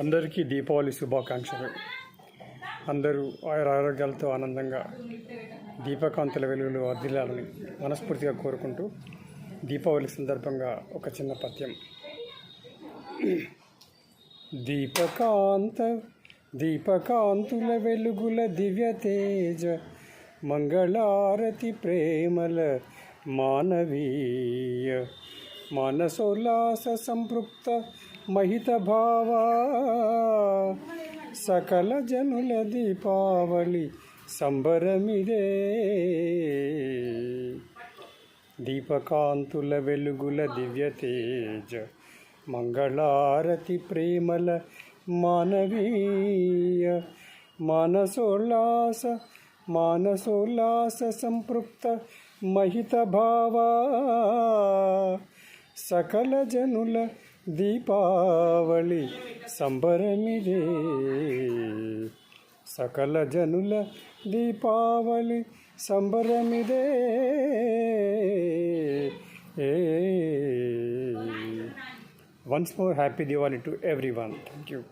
అందరికీ దీపావళి శుభాకాంక్షలు. అందరూ ఆయుర ఆరోగ్యాలతో ఆనందంగా దీపకాంతుల వెలుగులు వర్ధిల్లాలని మనస్ఫూర్తిగా కోరుకుంటూ దీపావళి సందర్భంగా ఒక చిన్న పద్యం. దీపకాంత దీపకాంతుల వెలుగుల దివ్య తేజ మంగళారతి ప్రేమల మానవీయ మానసోల్లాస సంపృప్త మహిత భావా సకల జనుల దీపావళి సంబరమిదే దీపకాంతుల వెలుగుల దివ్య తేజ మంగళారతి ప్రేమల మానవీయ మానసోల్లాస మానసోల్లాస సంపృప్త మహిత భావా సకల జనుల దీపావళి సంబరమిదే. సకల జనుల దీపావళి సంబరమిదే. ఏ. Once more happy Diwali to everyone thank you